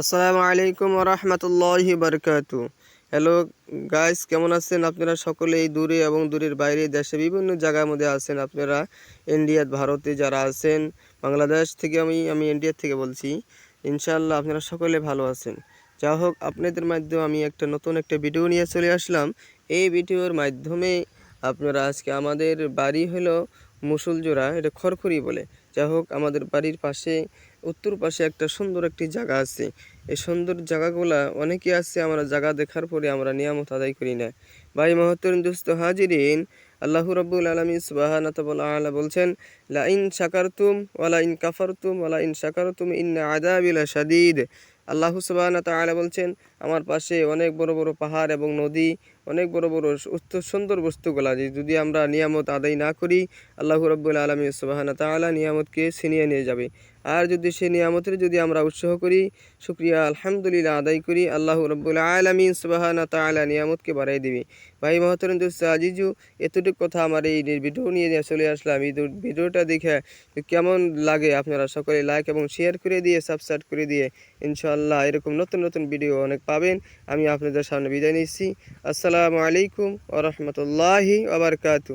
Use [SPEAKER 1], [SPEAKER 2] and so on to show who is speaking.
[SPEAKER 1] আসসালামু আলাইকুম রহমতুল্লাহি বারকাতু। হ্যালো গাইস, কেমন আছেন আপনারা সকলেই দূরে এবং দূরের বাইরে দেশে বিভিন্ন জায়গার মধ্যে আছেন আপনারা, ইন্ডিয়া, ভারতে যারা আছেন, বাংলাদেশ থেকে আমি আমি ইন্ডিয়া থেকে বলছি। ইনশাআল্লাহ আপনারা সকলে ভালো আছেন। যা হোক, আপনাদের মাধ্যমে আমি একটা নতুন একটা ভিডিও নিয়ে চলে আসলাম। এই ভিডিওর মাধ্যমে আপনারা আজকে আমাদের বাড়ি হলো মুসুলজোড়া এটা খড়খড়ি বলে। যা হোক, আমাদের বাড়ির পাশে, উত্তর পাশে একটা সুন্দর একটি জায়গা আছে। এই সুন্দর জায়গাগুলা, অনেকে আছে আমরা জায়গা দেখার পরে আমরা নিয়ামত আদায় করি না। ভাই মহত্তর দুস্ত হাজিরিন, আল্লাহ রব্বুল আলমী সুবাহান আলা বলছেন লা ইন শাকারতুম ওয়ালা ইন কাফারতুম ওয়ালা ইন শাকারতুম ইন আদাবিলা শাদিদ। আল্লাহ সুবাহ তালা বলছেন, আমার পাশে অনেক বড় বড় পাহাড় এবং নদী, অনেক বড় বড় সুন্দর বস্তুগুলা যে যদি আমরা নিয়ামত আদায় না করি, আল্লাহ রব্বুল আলমী সুবাহ তালা নিয়ামতকে ছিনিয়ে নিয়ে যাবে। আর যদি সে নিয়ামতের যদি আমরা উৎসাহ করি, শুক্রিয়া আলহামদুলিল্লাহ আদায় করি, আল্লাহ রব্বুল আলমিন সুবাহান তালা নিয়ামতকে বাড়াই দিবে। ভাই মহতরন আজিজু, এতটুকু কথা আমার এই ভিডিও নিয়ে চলে আসলাম। এই ভিডিওটা দেখে কেমন লাগে আপনারা সকলে লাইক এবং শেয়ার করে দিয়ে সাবস্ক্রাইব করে দিয়ে, ইনশাআল্লাহ এরকম নতুন নতুন ভিডিও অনেক পাবেন। আমি আপনাদের সামনে বিদায় নিচ্ছি। আসসালামু আলাইকুম ওরহমতুল্লাহি আবরকাতু